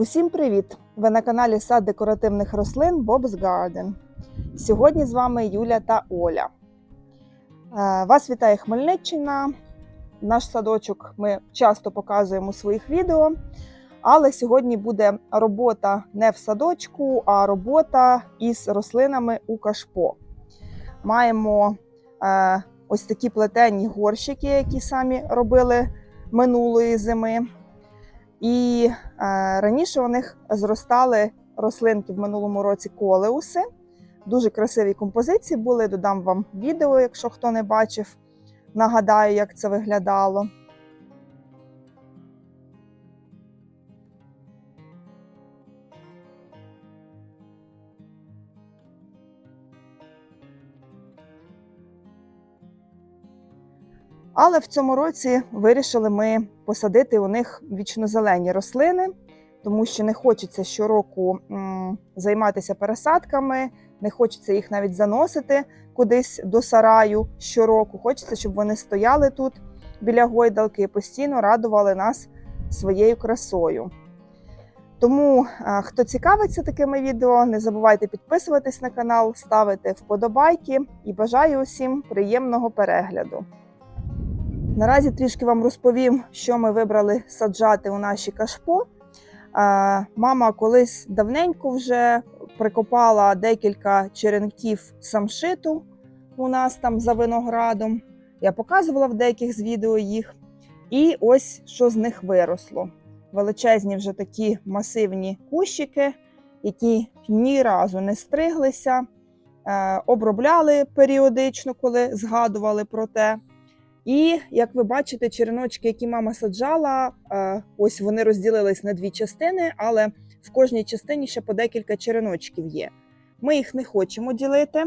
Усім привіт! Ви на каналі Сад декоративних рослин Bob's Garden. Сьогодні з вами Юля та Оля. Е, Вас вітає Хмельниччина. Наш садочок ми часто показуємо у своїх відео. Але сьогодні буде робота не в садочку, а робота із рослинами у кашпо. Маємо е, ось такі плетені горщики, які самі робили минулої зими. І раніше у них зростали рослинки в минулому році колеуси. Дуже красиві композиції були. Додам вам відео, якщо хто не бачив. Нагадаю, як це виглядало. Але в цьому році вирішили ми посадити у них вічнозелені рослини, тому що не хочеться щороку займатися пересадками, не хочеться їх навіть заносити кудись до сараю щороку. Хочеться, щоб вони стояли тут біля гойдалки і постійно радували нас своєю красою. Тому, хто цікавиться такими відео, не забувайте підписуватись на канал, ставити вподобайки і бажаю усім приємного перегляду. Наразі трішки вам розповім, що ми вибрали саджати у наші кашпо. Мама колись давненько вже прикопала декілька черенків самшиту у нас там за виноградом. Я показувала в деяких з відео їх. І ось що з них виросло. Величезні вже такі масивні кущики, які ні разу не стриглися, е, обробляли періодично, коли згадували про те. І як ви бачите, череночки, які мама саджала, е, ось вони розділились на дві частини, але в кожній частині ще по декілька череночків є. Ми їх не хочемо ділити.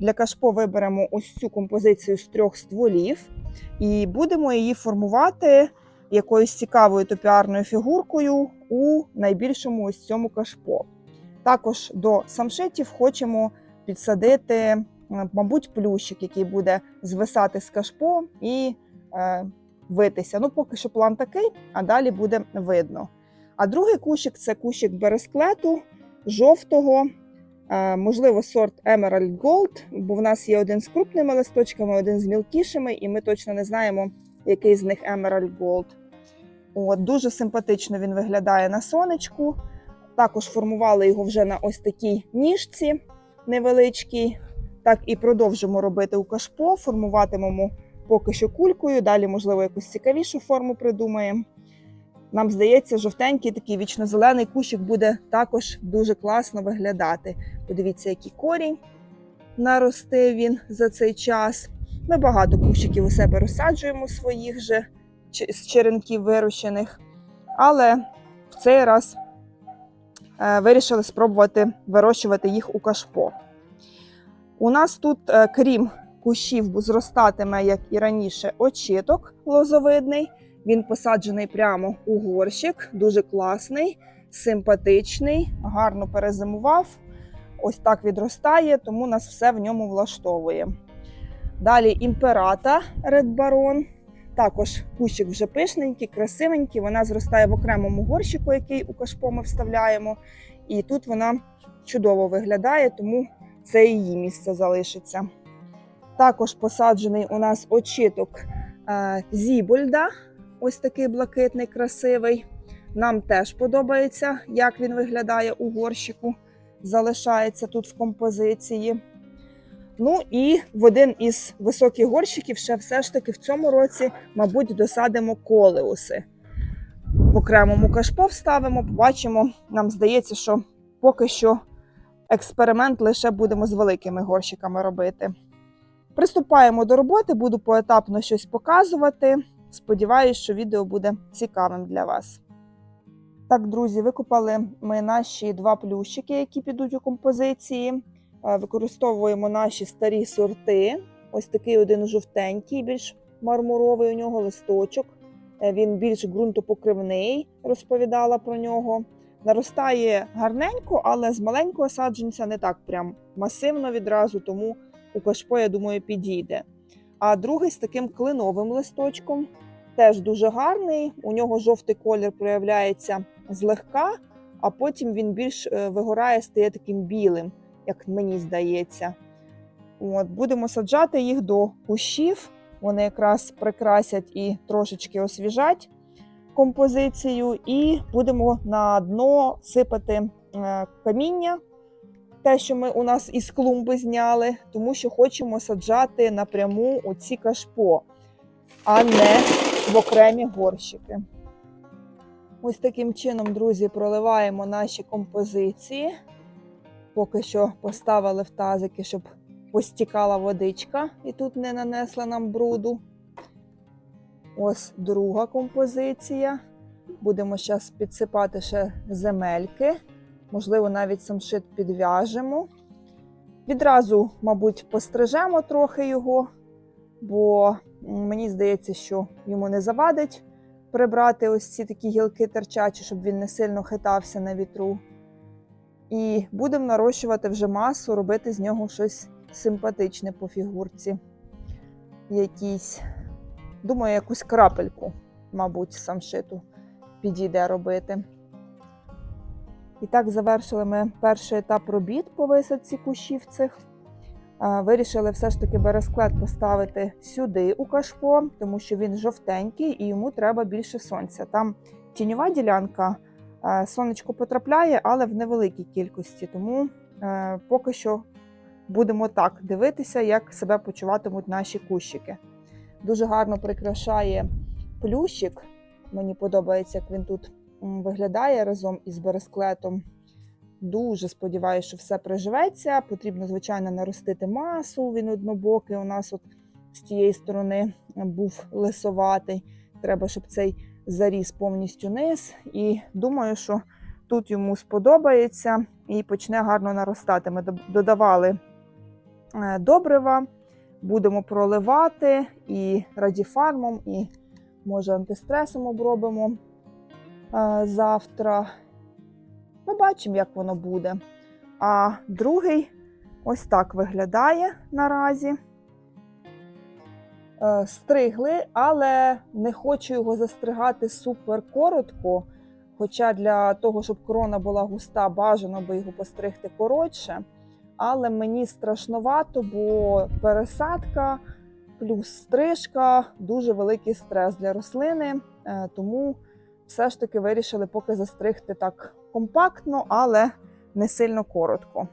Для кашпо виберемо ось цю композицію з трьох стволів і будемо її формувати якоюсь цікавою топіарною фігуркою у найбільшому ось цьому кашпо. Також до самшитів хочемо підсадити, мабуть, плющик, який буде звисати з кашпо і е, витися. Ну, поки що план такий, а далі буде видно. А другий кущик це кущик бересклету жовтого, е, можливо, сорт Emerald Gold, бо в нас є один з крупними листочками, один з мілкішими, і ми точно не знаємо, який з них Emerald Gold. От, Дуже симпатично він виглядає на сонечку. Також формували його вже на ось такій ніжці невеличкій. Так і продовжимо робити у кашпо, формуватимемо поки що кулькою, далі, можливо, якусь цікавішу форму придумаємо. Нам здається, жовтенький такий вічно-зелений кущик буде також дуже класно виглядати. Подивіться, який корінь наростив він за цей час. Ми багато кущиків у себе розсаджуємо своїх же з черенків вирощених, але в цей раз е, вирішили спробувати вирощувати їх у кашпо. У нас тут, е, крім кущів, зростатиме, як і раніше, очіток лозовидний. Він посаджений прямо у горщик, дуже класний, симпатичний, гарно перезимував. Ось так відростає, тому нас все в ньому влаштовує. Далі імперата Red Baron. Також кущик вже пишненький, красивенький. Вона зростає в окремому горщику, який у кашпо ми вставляємо. І тут вона чудово виглядає, тому це її місце залишиться. Також посаджений у нас очіток е, Зібольда, ось такий блакитний, красивий. Нам теж подобається, як він виглядає у горщику, залишається тут в композиції. Ну і в один із високих горщиків ще все ж таки в цьому році, мабуть, досадимо колеуси. В окремому кашпо вставимо, побачимо. Нам здається, що поки що експеримент лише будемо з великими горщиками робити. Приступаємо до роботи, буду поетапно щось показувати. Сподіваюсь, що відео буде цікавим для вас. Так, друзі, викопали ми наші два плющики, які підуть у композиції. Е, Використовуємо наші старі сорти. Ось такий один жовтенький, більш мармуровий у нього листочок. Е, Він більш ґрунтопокривний, розповідала про нього. Наростає гарненько, але з маленького саджанця не так прям масивно відразу, тому у кашпо, я думаю, підійде. А другий з таким клиновим листочком теж дуже гарний. У нього жовтий колір проявляється злегка, а потім він більш е, вигорає, стає таким білим, як мені здається. От, будемо саджати їх до кущів. Вони якраз прикрасять і трошечки освіжать композицію, і будемо на дно сипати е, каміння, те, що ми у нас із клумби зняли, тому що хочемо саджати напряму у ці кашпо, а не в окремі горщики. Ось таким чином, друзі, проливаємо наші композиції. Поки що поставили в тазики, щоб постікала водичка і тут не нанесла нам бруду. Ось друга композиція. Будемо зараз підсипати ще земельки. Можливо, навіть самшит підв'яжемо. Відразу, мабуть, пострижемо трохи його, бо мені здається, що йому не завадить прибрати ось ці такі гілки терчачі, щоб він не сильно хитався на вітру. І будемо нарощувати вже масу, робити з нього щось симпатичне по фігурці. Якісь, думаю, якусь крапельку, мабуть, самшиту підійде робити. І так завершили ми перший етап робіт по висадці кущів цих. Вирішили все ж таки бересклет поставити сюди у кашпо, тому що він жовтенький і йому треба більше сонця. Там тіньова ділянка, сонечко потрапляє, але в невеликій кількості. Тому е, поки що будемо так дивитися, як себе почуватимуть наші кущики. Дуже гарно прикрашає плющик. Мені подобається, як він тут виглядає разом із бересклетом. Дуже сподіваюся, що все приживеться. Потрібно, звичайно, наростити масу. Він однобокий. У нас от з тієї сторони був лисоватий. Треба, щоб цей заріс повністю низ. І думаю, що тут йому сподобається і почне гарно наростати. Ми додавали е, добрива, будемо проливати і радіфармом, і може антистресом обробимо е, завтра. Побачимо, як воно буде. А другий ось так виглядає наразі. Е, Стригли, але не хочу його застригати супер коротко. Хоча для того, щоб корона була густа, бажано би його постригти коротше. Але мені страшновато, бо пересадка плюс стрижка дуже великий стрес для рослини. Е, Тому все ж таки вирішили поки застригти так компактно, але не сильно коротко.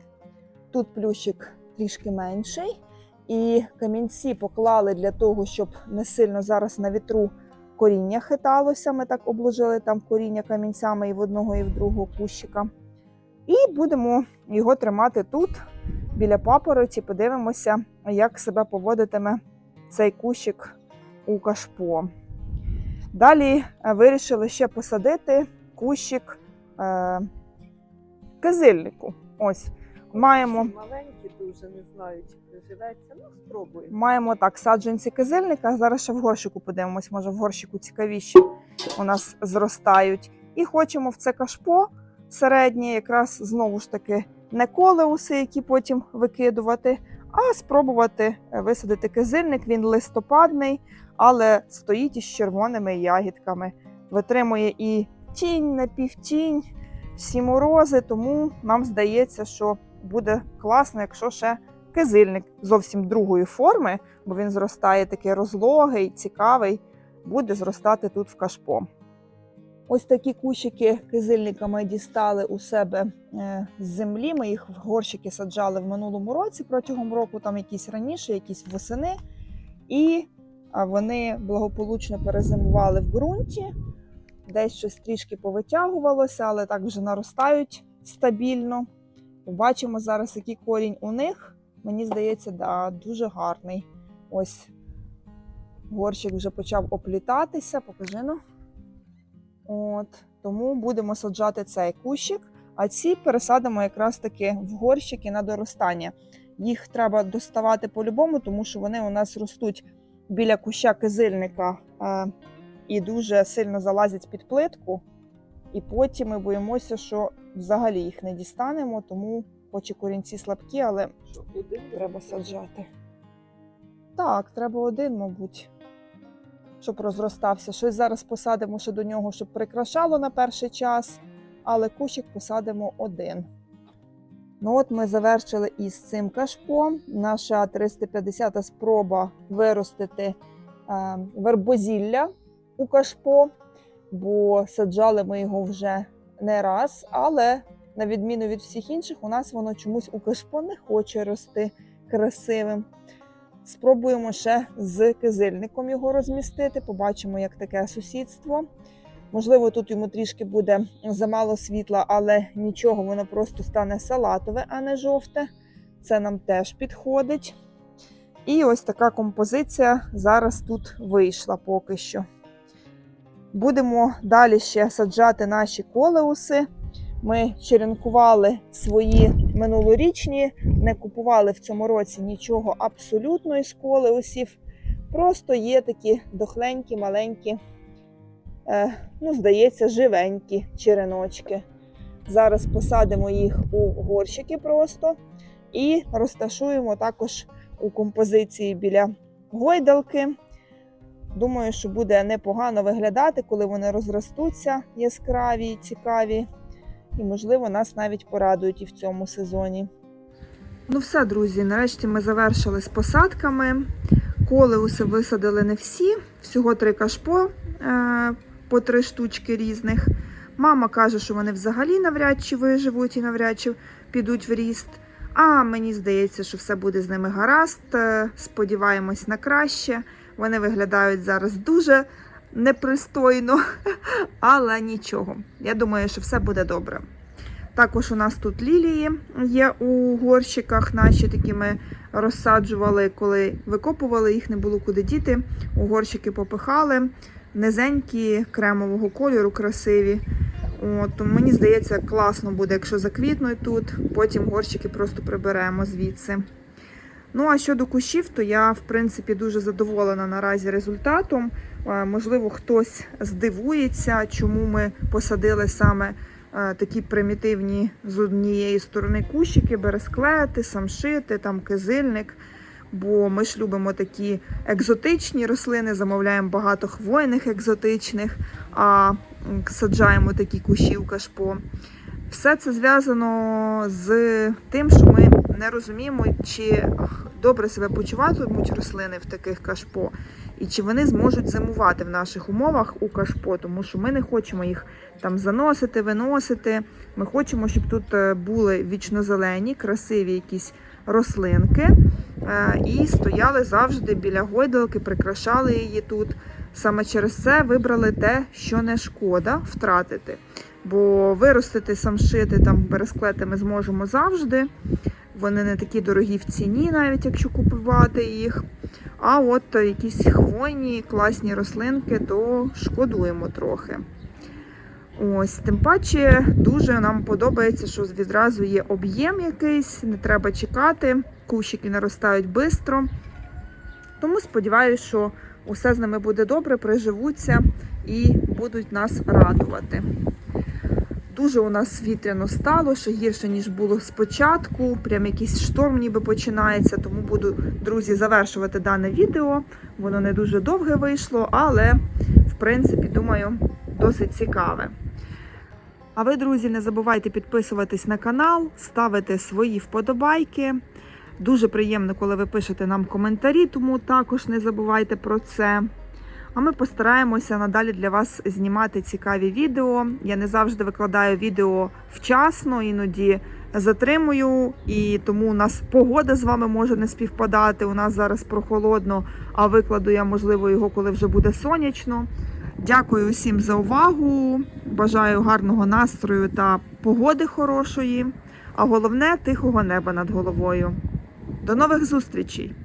Тут плющик трішки менший, і камінці поклали для того, щоб не сильно зараз на вітру коріння хиталося. Ми так обложили там коріння камінцями і в одного, і в другого кущика. І будемо його тримати тут, біля папороті. Подивимося, як себе поводитиме цей кущик у кашпо. Далі е, вирішили ще посадити кущик е, кизильнику. Ось маємо, Маленькі дуже не знаю, чи приживеться. Ну, спробуємо. маємо так саджанці кизильника. Зараз ще в горщику подивимось, може в горщику цікавіші у нас зростають. І хочемо в це кашпо середнє, якраз знову ж таки не колеуси, які потім викидувати, а спробувати е, висадити кизильник. Він листопадний, але стоїть із червоними ягідками. Витримує і тінь, напівтінь, всі морози, тому нам здається, що буде класно, якщо ще кизильник зовсім другої форми, бо він зростає такий розлогий, цікавий, буде зростати тут в кашпо. Ось такі кущики кизильника ми дістали у себе е, з землі. Ми їх в горщики саджали в минулому році протягом року, там якісь раніше, якісь восени. І вони благополучно перезимували в ґрунті. Десь щось трішки повитягувалося, але так вже наростають стабільно. Побачимо зараз, який корінь у них. Мені здається, да, дуже гарний. Ось горщик вже почав оплітатися. Покажи ну. От, тому будемо саджати цей кущик, а ці пересадимо якраз таки в горщики на доростання. Їх треба доставати по-любому, тому що вони у нас ростуть біля куща кизильника е, і дуже сильно залазять під плитку. І потім ми боїмося, що взагалі їх не дістанемо, тому хоч і корінці слабкі, але треба саджати. Так, треба один, мабуть, щоб розростався. Щось зараз посадимо ще до нього, щоб прикрашало на перший час. але кущик посадимо один. Ну от ми завершили із цим кашпом. Наша 350-та спроба виростити е, вербозілля у кашпо, бо саджали ми його вже не раз, але на відміну від всіх інших, у нас воно чомусь у кашпо не хоче рости красивим. Спробуємо ще з кизильником його розмістити. Побачимо, як таке сусідство. Можливо, тут йому трішки буде замало світла, але нічого, воно просто стане салатове, а не жовте. Це нам теж підходить. І ось така композиція зараз тут вийшла поки що. Будемо далі ще саджати наші колеуси. Ми черенкували свої минулорічні, не купували в цьому році нічого абсолютно із колеусів. Просто є такі дохленькі, маленькі, е, ну, здається, живенькі череночки. Зараз посадимо їх у горщики просто і розташуємо також у композиції біля гойдалки. Думаю, що буде непогано виглядати, коли вони розростуться яскраві і цікаві. І, можливо, нас навіть порадують і в цьому сезоні. Ну, все, друзі, нарешті ми завершили з посадками. Колеуси висадили не всі, всього три кашпо е, по три штучки різних. Мама каже, що вони взагалі навряд чи виживуть і навряд чи підуть в ріст. А мені здається, що все буде з ними гаразд. Е, Сподіваємось на краще. Вони виглядають зараз дуже непристойно, але нічого. Я думаю, що все буде добре. Також у нас тут лілії є у горщиках, наші такі ми розсаджували, коли викопували, їх не було куди діти. У горщики попихали. Низенькі, кремового кольору, красиві. От, мені здається, класно буде, якщо заквітнуть тут. Потім горщики просто приберемо звідси. Ну, а щодо кущів, то я, в принципі, дуже задоволена наразі результатом. Можливо, хтось здивується, чому ми посадили саме такі примітивні з однієї сторони кущики, бересклети, самшити, там кизильник. Бо ми ж любимо такі екзотичні рослини, замовляємо багато хвойних екзотичних, а саджаємо такі кущі в кашпо. Все це зв'язано з тим, що ми не розуміємо, чи добре себе почуватимуть рослини в таких кашпо, і чи вони зможуть зимувати в наших умовах у кашпо, тому що ми не хочемо їх там заносити, виносити. Ми хочемо, щоб тут е, були вічнозелені, красиві якісь рослинки, е, і стояли завжди біля гойдалки, прикрашали її тут. Саме через це вибрали те, що не шкода втратити. Бо виростити самшити там бересклети ми зможемо завжди. Вони не такі дорогі в ціні, навіть якщо купувати їх. А от якісь хвойні, класні рослинки, то шкодуємо трохи. Ось, тим паче, дуже нам подобається, що відразу є об'єм якийсь, не треба чекати, кущики наростають швидко. Тому сподіваюся, що усе з ними буде добре, приживуться і будуть нас радувати. Дуже у нас вітряно стало, ще гірше, ніж було спочатку. Прям якийсь шторм ніби починається. Тому буду, друзі, завершувати дане відео. Воно не дуже довге вийшло, але, в принципі, думаю, досить цікаве. А ви, друзі, не забувайте підписуватись на канал, ставити свої вподобайки. Дуже приємно, коли ви пишете нам коментарі, тому також не забувайте про це. А ми постараємося надалі для вас знімати цікаві відео. Я не завжди викладаю відео вчасно, іноді затримую, і тому у нас погода з вами може не співпадати. У нас зараз прохолодно, а викладу я, можливо, його, коли вже буде сонячно. Дякую усім за увагу. Бажаю гарного настрою та погоди хорошої, а головне тихого неба над головою. До нових зустрічей!